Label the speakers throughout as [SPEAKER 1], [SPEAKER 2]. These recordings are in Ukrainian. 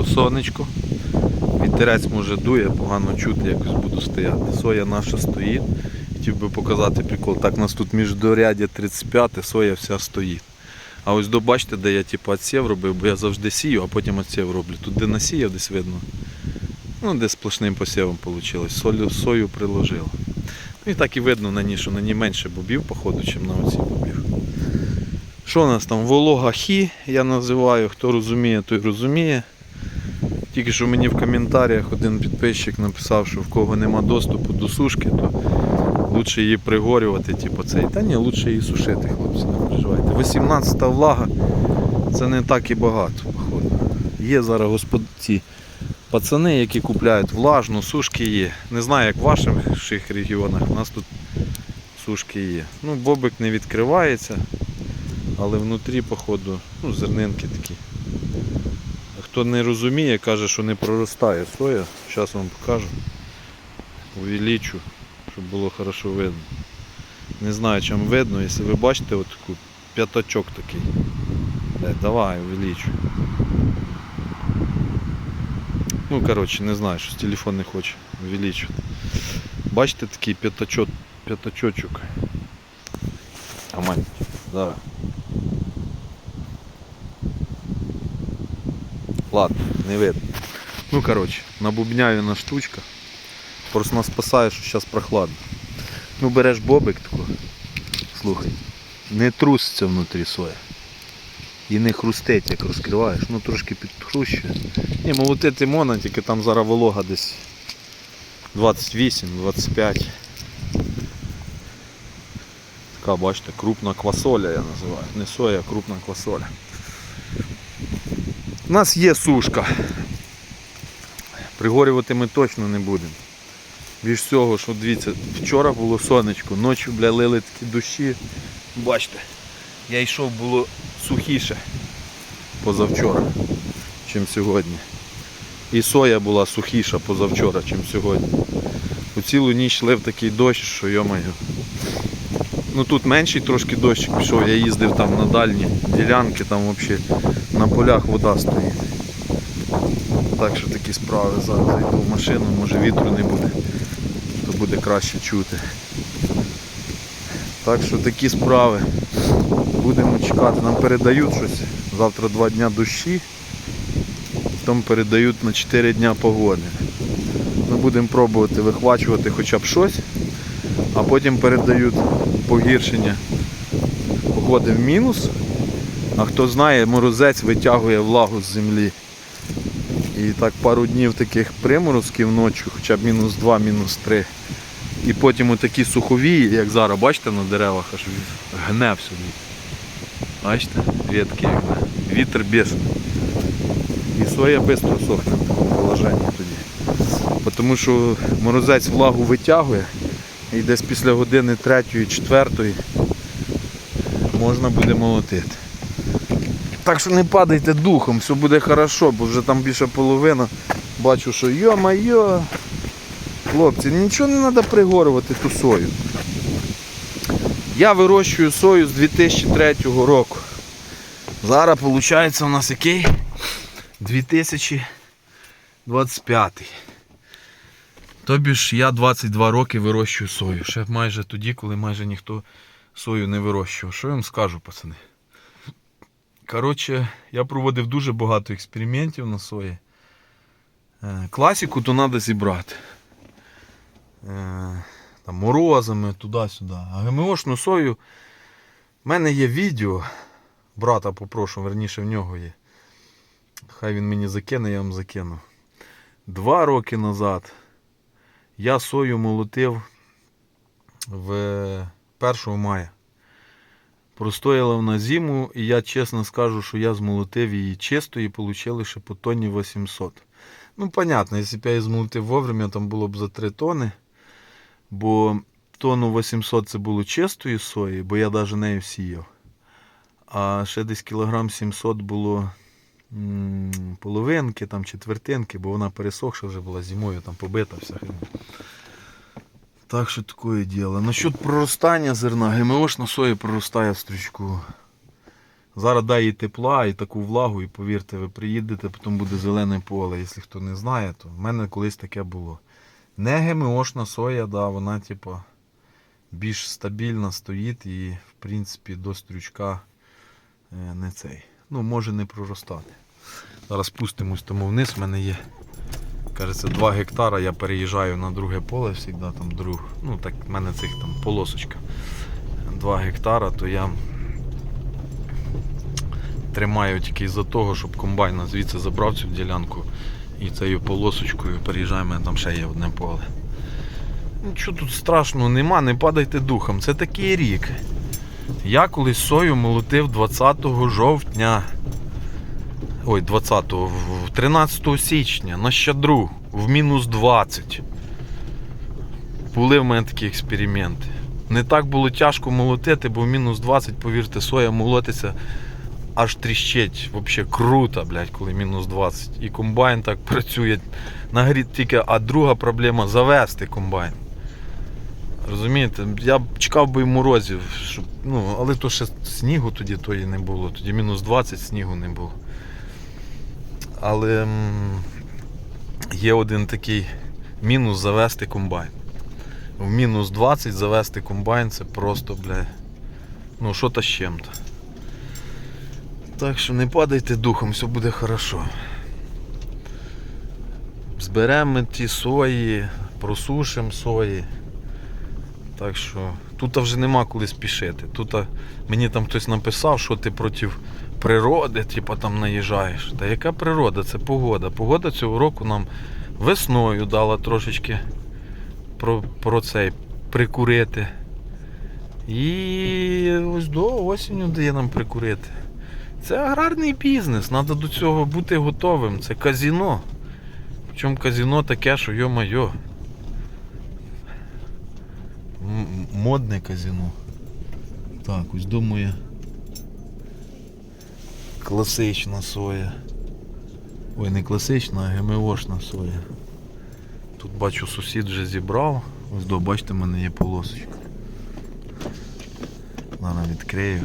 [SPEAKER 1] Вийшло сонечко. Вітерець може дує, погано чути, якось буду стояти. Соя наша стоїть. Хотів би показати прикол. Так, у нас тут міждорядя 35, соя вся стоїть. А ось до бачите, де я типу отсів робив, бо я завжди сію, а потім отсів роблю. Тут де насіяв, десь видно. Ну, де сплошним посівом вийшло. Солю, сою приложив. Ну і так і видно на ній, що на ній менше бобів, походу, ніж на оцій бобів. Що у нас там? Волога хі, я називаю. Хто розуміє, той розуміє. Тільки що мені в коментарях один підписчик написав, що в кого нема доступу до сушки, то лучше її пригорювати, типу цей. Та ні, лучше її сушити, хлопці, не переживайте. 18 влага це не так і багато, походу. Є зараз господ... ці пацани, які купляють влажну, сушки є. Не знаю, як в ваших регіонах, у нас тут сушки є. Ну, бобик не відкривається, але внутрі, походу, ну, зернинки такі. Хто не розуміє, каже, що не проростає соя. Зараз вам покажу. Увеличу, щоб було хорошо видно. Не знаю, чим видно, якщо ви бачите от п'ятачок такий. Е, давай, увеличу. Ну, коротше, не знаю, щось телефон не хоче увеличувати. Бачите такий п'ятачок, п'ятачочок. А мать, Ладно, не видно. Ну, коротше, набубняю на штучках. Просто нас спасає, що зараз прохладно. Ну, береш бобик тако. Слухай, не труситься внутрі соя. І не хрустить, як розкриваєш. Ну трошки підхрущує. Ні, молотити можна, тільки там зараз волога десь 28-25. Така, бачите, крупна квасоля я називаю. Не соя, а крупна квасоля. У нас є сушка. Пригорювати ми точно не будемо. Більш всього, що дивіться, вчора було сонечко, ночі бля, лили такі дощі. Бачите, я йшов було сухіше позавчора, чим сьогодні. І соя була сухіша позавчора, чим сьогодні. У цілу ніч лив такий дощ, що йомаю. Ну тут менший трошки дощ пішов, я їздив там на дальні ділянки, там взагалі на полях вода стоїть. Так що такі справи. Зараз зайду в машину, може вітру не буде, то буде краще чути. Так що такі справи. Будемо чекати, нам передають щось. Завтра два дня дощі, потім передають на 4 дня погоди. Ми будемо пробувати вихвачувати хоча б щось, а потім передають погіршення погоди в мінус. А хто знає, морозець витягує влагу з землі. І так пару днів таких приморозків ночі, хоча б мінус 2, мінус 3. І потім отакі суховії, як зараз, бачите, на деревах аж гне все. Бачите, ветки як. Вітер бісний. І соя швидко сохне в такому положенні тоді. Тому що морозець влагу витягує і десь після години третьої, четвертої можна буде молотити. Так що не падайте духом, все буде хорошо, бо вже там більше половина. Бачу, що йо-майо, хлопці, нічого не треба пригорювати ту сою. Я вирощую сою з 2003 року. Зараз виходить у нас який? 2025. Тобі ж я 22 роки вирощую сою. Ще майже тоді, коли майже ніхто сою не вирощував. Що я вам скажу, пацани? Коротше, я проводив дуже багато експериментів на сої. Е, Класіку то треба зібрати. Е, Там, морозами, туди-сюди. А ГМОшну сою. в мене є відео. Брата попрошу, верніше в нього є. Хай він мені закине, я вам закину. Два роки назад я сою молотив в 1 мая. Простояла вона зиму, і я чесно скажу, що я змолотив її чисто і отримали ще по тонні 800. Ну, понятно, якщо б я її змолотив вовремя, там було б за 3 тони. Бо тонну 800 це було чистої сої, бо я навіть нею сіяв. А ще десь кілограм 700 було половинки, там четвертинки, бо вона пересохша вже була зимою, там побита вся хрена. Так що таке діло. Насчет проростання зерна, ГМОшна соя проростає в стручку. Зараз дай їй тепла і таку влагу, і повірте, ви приїдете, потім буде зелене поле. Якщо хто не знає, то в мене колись таке було. Не ГМОшна соя, да, вона типа більш стабільна стоїть і, в принципі, до стрючка е, не цей. Ну, може не проростати. Зараз спустимось тому вниз. В мене є, кажеться, 2 гектара. Я переїжджаю на друге поле завжди, там друг. Ну, так, в мене цих там полосочка. 2 гектара, то я тримаю тільки із-за того, щоб комбайн звідси забрав цю ділянку і цією полосочкою мене там ще є одне поле. Нічого тут страшного нема, не падайте духом. Це такий рік. Я колись сою молотив 20 жовтня. Ой, 20-го, 13 січня на щадру в мінус 20. Були в мене такі експерименти. Не так було тяжко молотити, бо в мінус 20, повірте, соя молотиться аж тріщить. Взагалі круто, блядь, коли мінус 20. І комбайн так працює. Нагріт тільки, а друга проблема завести комбайн. Розумієте, я чекав би морозів, щоб, ну, але то ще снігу тоді тої не було. Тоді мінус 20 снігу не було. Але є один такий мінус завести комбайн. В мінус 20 завести комбайн це просто, бля, ну що то з чим-то. Так що не падайте духом, все буде хорошо. Зберемо ті сої, просушимо сої. Так що тут вже нема коли спішити. Тут мені там хтось написав, що ти проти природи, типу там наїжджаєш. Та яка природа? Це погода. Погода цього року нам весною дала трошечки про, про цей прикурити. І ось до осінню дає нам прикурити. Це аграрний бізнес, треба до цього бути готовим. Це казіно. Причому казіно таке, що йо-майо. Модне казіно. Так, ось думаю. Класична соя. Ой, не класична, а ГМОшна соя. Тут бачу сусід вже зібрав. Ось до, бачите, в мене є полосочка. Зараз відкрию.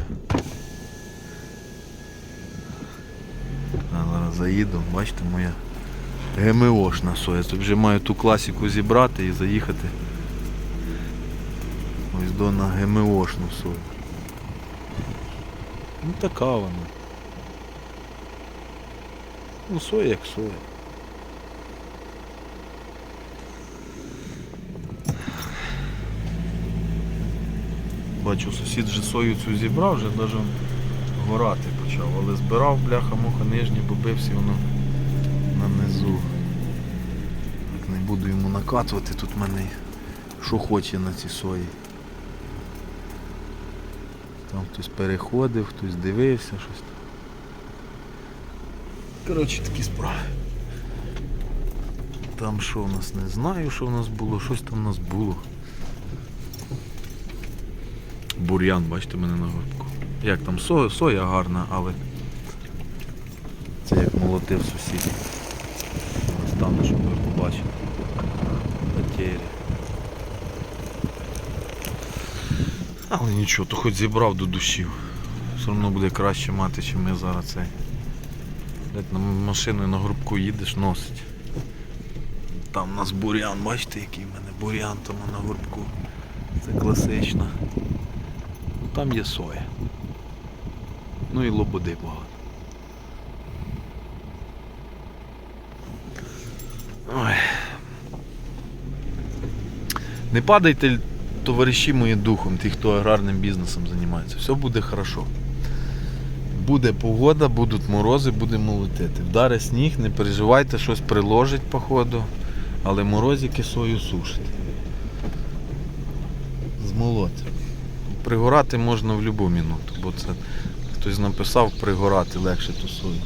[SPEAKER 1] Зараз заїду, бачите, моя ГМОшна соя. Тут вже маю ту класику зібрати і заїхати. Ось до на ГМОшну сою. Ну така вона. Ну соя як соя. Бачу, сусід вже сою цю зібрав, вже навіть горати почав, але збирав бляха-муха нижні, бо бився воно на низу. Так не буду йому накатувати, тут в мене що хоче на цій сої. Там хтось переходив, хтось дивився, щось там. Коротше, такі справи. Там що в нас не знаю, що в нас було, щось там в нас було. Бур'ян, бачите, мене на горбку. Як там соя, соя гарна, але це як молотив сусід. Стану, щоб ви побачили. Потері. Але нічого, то хоч зібрав до душів. Все одно буде краще мати, чим ми зараз цей. Блять, на машиною на грубку їдеш, носить. Там у нас бур'ян, бачите, який в мене бур'ян там на горбку. Це класична. Ну, Там є соя. Ну і лободи багато. Ой. Не падайте, товариші мої духом, ті, хто аграрним бізнесом займається. Все буде хорошо. Буде погода, будуть морози, будемо молотити. Вдаре сніг, не переживайте, щось приложить по ходу, але морозики сою сушить. Змолоти. Пригорати можна в будь-яку минуту, бо це хтось написав пригорати легше ту сою.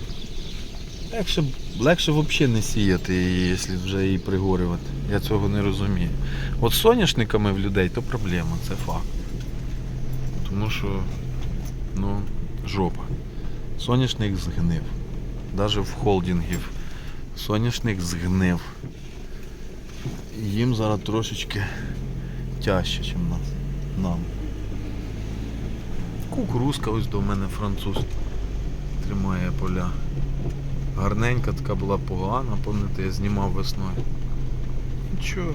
[SPEAKER 1] Легше, легше взагалі не сіяти її, якщо вже її пригорювати. Я цього не розумію. От з соняшниками в людей то проблема, це факт. Тому що, ну, жопа. Соняшник згнив. Навіть в холдингів соняшник згнив. Їм зараз трошечки тяжче, ніж нам. нам. Кукурузка ось до мене француз тримає поля. Гарненька така була погана, пам'ятаєте, я знімав весною. Нічого.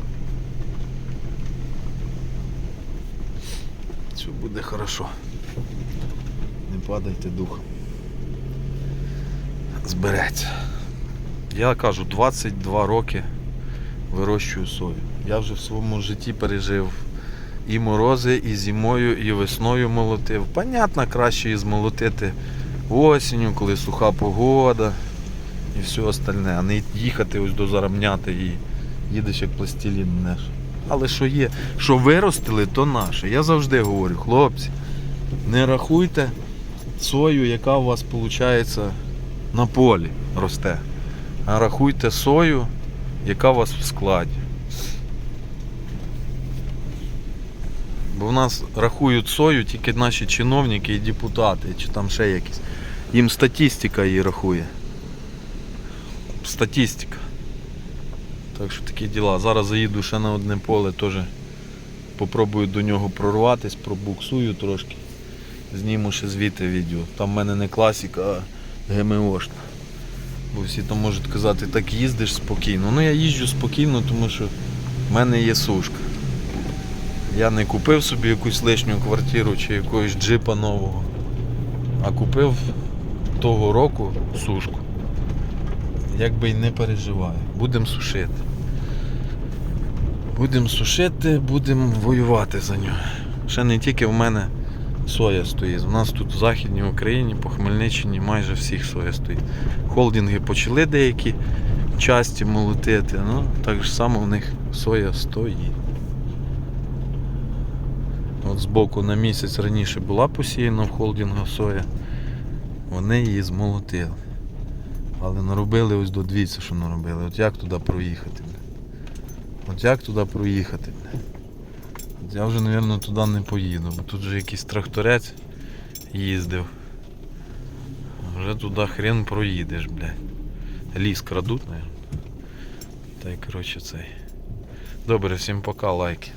[SPEAKER 1] Все буде хорошо. Не падайте духом. Збереться. Я кажу, 22 роки вирощую сою. Я вже в своєму житті пережив і морози, і зимою, і весною молотив. Понятно, краще і змолотити осінню, коли суха погода і все остальне, а не їхати ось до зарамняти і їдеш як пластилін неш. Але що є, що виростили, то наше. Я завжди говорю, хлопці, не рахуйте сою, яка у вас виходить на полі росте. А рахуйте сою, яка у вас в складі. Бо в нас рахують сою тільки наші чиновники і депутати, чи там ще якісь. Їм статистика її рахує. Статистика. Так що такі діла. Зараз заїду ще на одне поле, теж попробую до нього прорватись, пробуксую трошки. Зніму ще звідти відео. Там в мене не класика, а ГМОшна. Бо всі там можуть казати, так їздиш спокійно. Ну я їжджу спокійно, тому що в мене є сушка. Я не купив собі якусь лишню квартиру чи якогось джипа нового, а купив того року сушку. Якби й не переживаю. Будемо сушити. Будемо сушити, будемо воювати за нього. Ще не тільки в мене соя стоїть. У нас тут в Західній Україні, по Хмельниччині майже всіх соя стоїть. Холдинги почали деякі часті молотити, ну так само в них соя стоїть. От збоку на місяць раніше була посіяна в холдингу соя. Вони її змолотили. Але наробили ось до дивіться, що наробили. От як туди проїхати? От як туди проїхати? От Я вже, мабуть, туди не поїду, бо тут вже якийсь тракторець їздив. Вже туди хрен проїдеш, блядь. Ліс крадуть, мабуть. Та й коротше цей. Добре, всім пока, лайки.